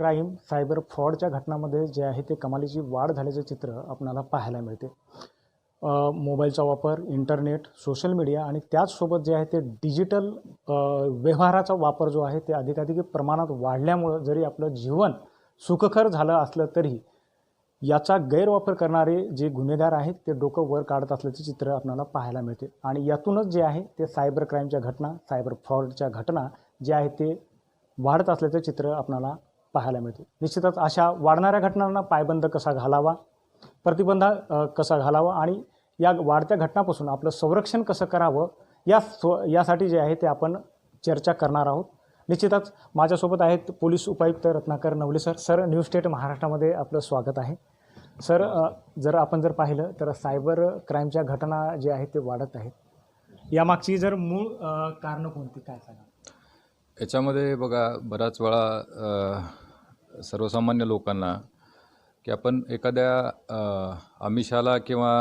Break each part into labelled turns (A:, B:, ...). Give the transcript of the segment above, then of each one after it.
A: Crime cyber फ्रॉडच्या घटनामध्ये जे आहे ते कमालीची वाढ झाल्याचे चित्र आपणाला पाहायला मिळते. मोबाईलचा वापर इंटरनेट सोशल मीडिया आणि त्याचसोबत जे आहे ते डिजिटल व्यवहाराचा वापर जो आहे ते अधिकाधिक प्रमाणात वाढल्यामुळं जरी आपलं जीवन सुखकर झालं असलं तरी याचा गैरवापर करणारे जे गुन्हेगार आहेत ते डोकं वर काढत असल्याचे चित्र आपल्याला पाहायला मिळते. आणि यातूनच जे आहे ते सायबर क्राईमच्या घटना सायबर फ्रॉडच्या घटना जे आहे ते वाढत असल्याचं चित्र आपल्याला पाहायला मिळते. निश्चितच अशा वाढणाऱ्या घटनांना पायबंद कसा घालावा प्रतिबंध कसा घालावा आणि या वाढत्या घटनापासून आपलं संरक्षण कसं करावं या स्व यासाठी जे आहे ते आपण चर्चा करणार आहोत. निश्चितच माझ्यासोबत आहेत पोलीस उपायुक्त Ratnakar Navale sir. Sir new state महाराष्ट्रामध्ये आपलं स्वागत आहे. सर जर आपण जर पाहिलं तर सायबर क्राईमच्या घटना जे आहेत ते वाढत आहेत. यामागची जर मूळ कारणं कोणती? काय सांगा
B: याच्यामध्ये बघा बराच वेळा सर्वसामान्य लोकांना की आपण एखाद्या आमिषाला किंवा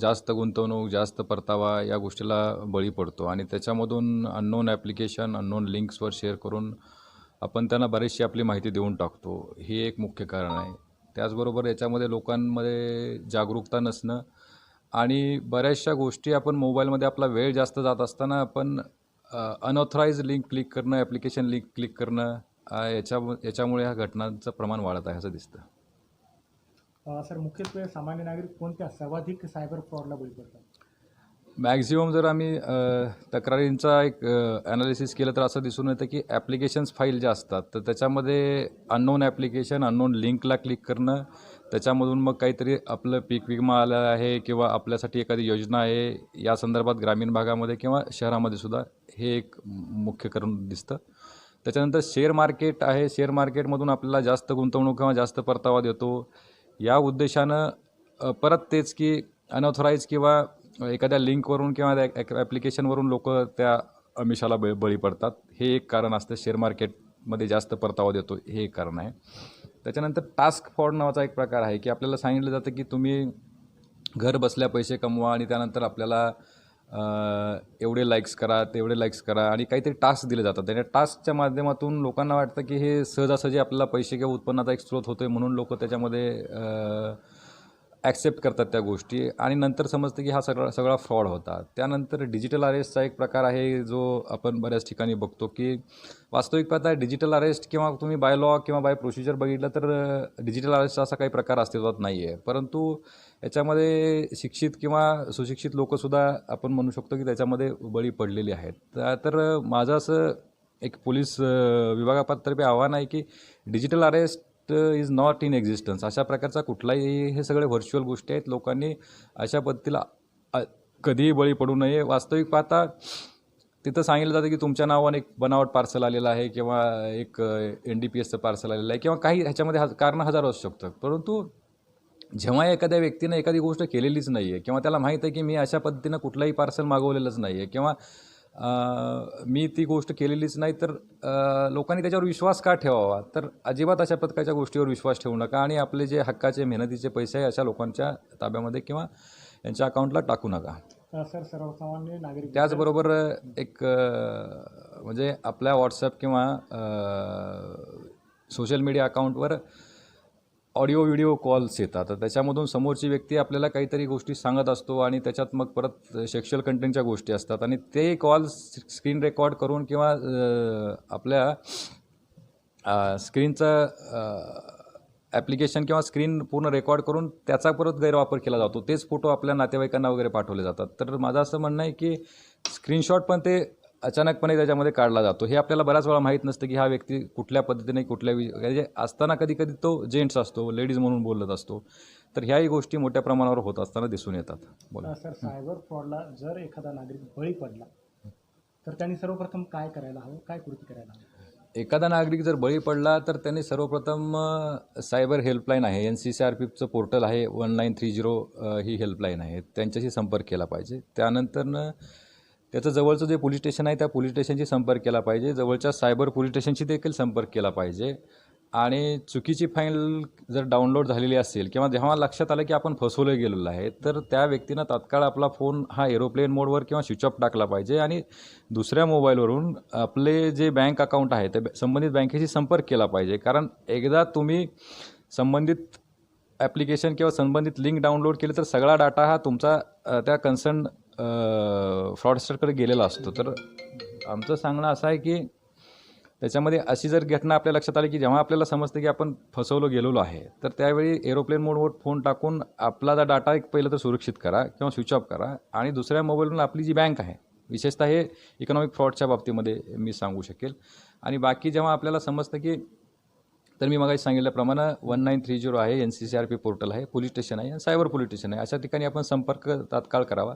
B: जास्त गुंतवणूक जास्त परतावा या गोष्टीला बळी पडतो. आणि त्याच्यामधून अननोन ॲप्लिकेशन अननोन लिंक्सवर शेअर करून आपण त्यांना बरीचशी आपली माहिती देऊन टाकतो. हे एक मुख्य कारण आहे. त्याचबरोबर याच्यामध्ये लोकांमध्ये जागरूकता नसणं आणि बऱ्याचशा गोष्टी आपण मोबाईलमध्ये आपला वेळ जास्त जात असताना आपण अनऑथराईज लिंक क्लिक करणं ॲप्लिकेशन लिंक क्लिक करणं याच्या याच्यामुळे ह्या घटनांचं प्रमाण वाढत आहे असं दिसतं.
A: सर मुख्यत्वे सामान्य नागरिक कोणत्या सर्वाधिक सायबर फ्रॉडला बळी पडतात?
B: मॅक्झिमम जर आम्ही तक्रारींचा एक ॲनालिसिस केलं तर असं दिसून येतं की ॲप्लिकेशन्स फाईल ज्या असतात तर त्याच्यामध्ये अननोन ॲप्लिकेशन अननोन लिंकला क्लिक करणं त्याच्यामधून मग काहीतरी आपलं पीक विमा आलं आहे किंवा आपल्यासाठी एखादी योजना आहे या संदर्भात ग्रामीण भागामध्ये किंवा शहरामध्ये सुद्धा हे एक मुख्य करून दिसतं. त्याच्यानंतर शेअर मार्केट आहे शेअर मार्केटमधून आपल्याला जास्त गुंतवणूक किंवा जास्त परतावा देतो. या उद्देशानं परत तेच की अनऑथोराईज किंवा एखाद्या लिंकवरून किंवा ॲप्लिकेशनवरून लोक त्या अमिषाला बळी बळी पडतात. हे एक कारण असतं. शेअर मार्केटमध्ये जास्त परतावा देतो. हे एक कारण आहे. त्याच्यानंतर टास्क फॉर्ड नावाचा एक प्रकार आहे की आपल्याला सांगितलं जातं की तुम्ही घर बसल्या पैसे कमवा आणि त्यानंतर आपल्याला एवढे लाईक्स करा तेवढे लाईक्स करा आणि काहीतरी टास्क दिले जातात. त्या टास्कच्या माध्यमातून लोकांना वाटतं की हे सहजासहजी आपल्याला पैसे किंवा उत्पन्नाचा एक स्रोत होतो आहे म्हणून लोक त्याच्यामध्ये ॲक्सेप्ट करतात त्या गोष्टी. आणि नंतर समजतं की हा सगळा सगळा फ्रॉड होता. त्यानंतर डिजिटल अरेस्टचा एक प्रकार आहे जो आपण बऱ्याच ठिकाणी बघतो की वास्तविक पाहता डिजिटल अरेस्ट किंवा तुम्ही बाय लॉ किंवा बाय प्रोसिजर बघितलं तर डिजिटल अरेस्टचा असा काही प्रकार अस्तित्वात नाही आहे परंतु याच्यामध्ये शिक्षित किंवा सुशिक्षित लोकंसुद्धा आपण म्हणू शकतो की त्याच्यामध्ये बळी पडलेली आहेत. तर माझं असं एक पोलीस विभागापातर्फे विभागातर्फे आव्हान आहे की digital arrest is not in existence. अशा प्रकारचा कुठलाही हे सगळे व्हर्च्युअल गोष्टी आहेत. लोकांनी अशा पद्धतीला कधीही बळी पडू नये. वास्तविक पाहता तिथं सांगितलं जातं की तुमच्या नावाने एक बनावट पार्सल आलेलं आहे किंवा एक एन डी पी एसचं पार्सल आलेलं आहे किंवा काही ह्याच्यामध्ये हा कारणं हजारो असू शकतं. परंतु जेव्हा एखाद्या व्यक्तीनं एखादी गोष्ट केलेलीच नाही आहे किंवा त्याला माहीत आहे की मी अशा पद्धतीनं कुठलाही पार्सल मागवलेलंच नाही आहे किंवा मी ती गोष्ट केलेलीच नाही तर लोकांनी त्याच्यावर विश्वास का ठेवावा? तर अजिबात अशा प्रकारच्या गोष्टीवर विश्वास ठेवू नका आणि आपले जे हक्काचे मेहनतीचे पैसे आहे अशा लोकांच्या ताब्यामध्ये किंवा यांच्या अकाउंटला टाकू नका.
A: सर सर्वसामान्य नागरिक
B: त्याचबरोबर एक म्हणजे आपल्या व्हॉट्सअप किंवा सोशल मीडिया अकाउंटवर ऑडिओ व्हिडिओ कॉल्स येतात. तर त्याच्यामधून समोरची व्यक्ती आपल्याला काहीतरी गोष्टी सांगत असतो आणि त्याच्यात मग परत सेक्शुअल कंटेंटच्या गोष्टी असतात. आणि ते कॉल्स स्क्रीन रेकॉर्ड करून किंवा आपल्या स्क्रीनचं ॲप्लिकेशन किंवा स्क्रीन पूर्ण रेकॉर्ड करून त्याचा परत गैरवापर केला जातो. तेच फोटो आपल्या नातेवाईकांना वगैरे पाठवले जातात. तर माझं असं म्हणणं आहे की स्क्रीनशॉट पण ते अचानकपणे त्याच्यामध्ये काढला जातो. हे आपल्याला बऱ्याच वेळा माहीत नसतं की हा व्यक्ती कुठल्या पद्धतीने कुठल्या म्हणजे असताना कधी कधी तो जेंट्स असतो लेडीज म्हणून बोलत असतो. तर ह्याही गोष्टी मोठ्या प्रमाणावर होत असताना दिसून येतात. बोला.
A: सर सायबर फ्रॉडला जर एखादा नागरिक बळी पडला तर त्यांनी सर्वप्रथम काय करायला हवं? काय कृती करायला हवी?
B: एखादा नागरिक जर बळी पडला तर त्यांनी सर्वप्रथम सायबर हेल्पलाईन आहे. N C C R P एफचं portal आहे. वन नाईन थ्री झिरो ही हेल्पलाईन आहे. त्यांच्याशी संपर्क केला पाहिजे. त्यानंतरनं त्याचं जवळचं जे पोलीस स्टेशन आहे त्या पोलीस स्टेशनशी संपर्क केला पाहिजे. जवळच्या सायबर पोलीस स्टेशनशी देखील संपर्क केला पाहिजे. आणि चुकीची फाईल जर डाउनलोड झालेली असेल किंवा जेव्हा लक्षात आलं की आपण फसवलं गेलेलो आहे तर त्या व्यक्तीनं तात्काळ आपला फोन हा एरोप्लेन मोडवर किंवा स्विच ऑफ टाकला पाहिजे. आणि दुसऱ्या मोबाईलवरून आपले जे बँक अकाउंट आहे ते संबंधित बँकेशी संपर्क केला पाहिजे. कारण एकदा तुम्ही संबंधित ॲप्लिकेशन किंवा संबंधित लिंक डाउनलोड केली तर सगळा डाटा हा तुमचा त्या कन्सर्न फ्रॉडस्टरकडे गेलेला असतो. तर आमचं सांगणं असं आहे की त्याच्यामध्ये अशी जर घटना आपल्या लक्षात आली की जेव्हा आपल्याला समजतं की आपण फसवलो गेलेलो आहे तर त्यावेळी एरोप्लेन मोडवर फोन टाकून आपला जा डाटा एक पहिलं तर सुरक्षित करा किंवा स्विच ऑफ करा. आणि दुसऱ्या मोबाईलवरून आपली जी बँक आहे विशेषतः हे इकॉनॉमिक फ्रॉडच्या बाबतीमध्ये मी सांगू शकेल. आणि बाकी जेव्हा आपल्याला समजतं की तर मी मगाशी सांगितल्याप्रमाणे वन नाईन थ्री झिरो आहे N C C R P portal आहे पोलीस स्टेशन आहे सायबर पोलीस स्टेशन आहे. अशा ठिकाणी आपण संपर्क तात्काळ करावा.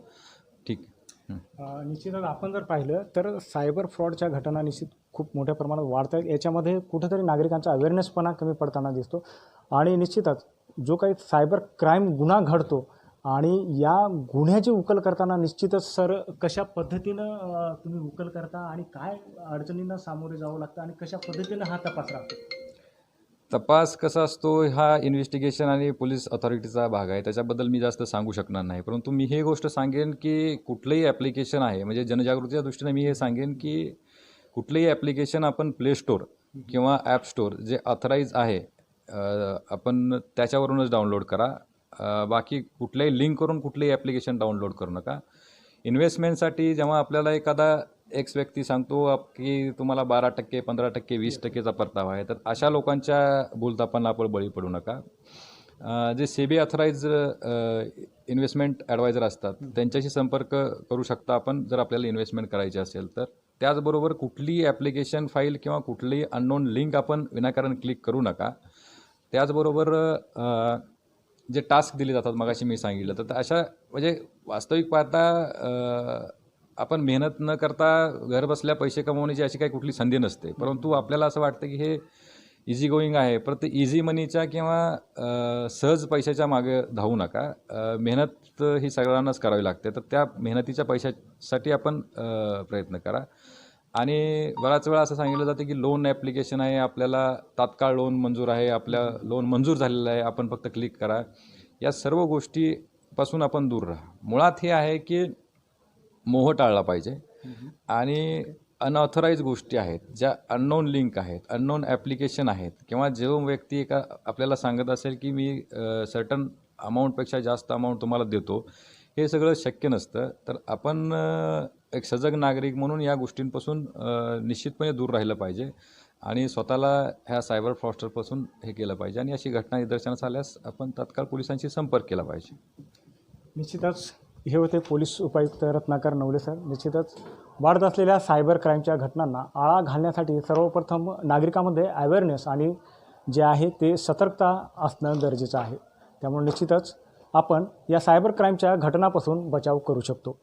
B: ठीक
A: अ, निश्चितच आपण जर पाहिलं तर सायबर फ्रॉडच्या घटना निश्चित खूप मोठ्या प्रमाणात वाढत आहेत. याच्यामध्ये कुठेतरी नागरिकांचा अवेअरनेसपणा कमी पडताना दिसतो. आणि निश्चितच जो काही सायबर क्राईम गुन्हा घडतो आणि या गुन्ह्याची उकल करताना निश्चितच सर कशा पद्धतीनं अ, तुम्ही उकल करता आणि काय अडचणींना सामोरे जावं लागतं आणि कशा पद्धतीनं हा तपास राहतो?
B: तपास कसा असतो हा इन्व्हेस्टिगेशन आणि पोलीस ऑथॉरिटीचा भाग आहे. त्याच्याबद्दल मी जास्त सांगू शकणार नाही. परंतु मी हे गोष्ट सांगेन की कुठलंही ॲप्लिकेशन आहे म्हणजे जनजागृतीच्या दृष्टीने मी हे सांगेन की कुठलंही ॲप्लिकेशन आपण प्ले स्टोर किंवा ॲप स्टोर जे ऑथराईज आहे आपण त्याच्यावरूनच डाउनलोड करा. बाकी कुठल्याही लिंक करून कुठलंही ॲप्लिकेशन डाउनलोड करू नका. इन्व्हेस्टमेंटसाठी जेव्हा आपल्याला एखादा एक्स व्यक्ती सांगतो की तुम्हाला बारा टक्के पंधरा टक्के वीस टक्केचा परतावा आहे. तर अशा लोकांच्या बोलतापांना आपण बळी पडू नका. जे जे सेबी अथराईज इन्व्हेस्टमेंट ॲडवायझर असतात त्यांच्याशी संपर्क करू शकता आपण जर आपल्याला इन्व्हेस्टमेंट करायची असेल तर. त्याचबरोबर कुठलीही ॲप्लिकेशन फाईल किंवा कुठलीही अननोन लिंक आपण विनाकारण क्लिक करू नका. त्याचबरोबर जे टास्क दिले जातात मगाशी मी सांगितलं तर अशा म्हणजे वास्तविक पाहता आपण मेहनत न करता घर बसल्या पैसे कमवण्याची अशी काही कुठली संधी नसते. परंतु आपल्याला असं वाटतं की हे इझी गोईंग आहे. परत ते इझी मनीच्या किंवा सहज पैशाच्या मागे धावू नका. मेहनत ही सगळ्यांनाच करावी लागते. तर त्या मेहनतीच्या पैशासाठी आपण प्रयत्न करा. आणि बराच वेळा असं सांगितलं जातं की लोन ॲप्लिकेशन आहे आपल्याला तात्काळ लोन मंजूर आहे आपल्या लोन मंजूर झालेलं आहे आपण फक्त क्लिक करा. या सर्व गोष्टीपासून आपण दूर राहा. मुळात हे आहे की मोह टाळला पाहिजे. आणि अनऑथराईज गोष्टी आहेत ज्या अननोन लिंक आहेत अननोन ॲप्लिकेशन आहेत किंवा जो व्यक्ती एका आपल्याला सांगत असेल की मी सर्टन अमाऊंटपेक्षा जास्त अमाऊंट तुम्हाला देतो हे सगळं शक्य नसतं. तर आपण एक सजग नागरिक म्हणून या गोष्टींपासून निश्चितपणे दूर राहिलं पाहिजे. आणि स्वतःला ह्या सायबर फ्रॉस्टरपासून हे केलं पाहिजे. आणि अशी घटना निदर्शनास आल्यास आपण तात्काळ पोलिसांशी संपर्क केला पाहिजे.
A: निश्चितच. हे होते पोलीस उपायुक्त रत्नाकर नवले सर. निश्चितच वाढत असलेल्या सायबर क्राईमच्या घटनांना आळा घालण्यासाठी सर्वप्रथम नागरिकांमध्ये अवेअरनेस आणि जे आहे ते सतर्कता असणं गरजेचं आहे. त्यामुळे निश्चितच आपण या सायबर क्राईमच्या घटनापासून बचाव करू शकतो.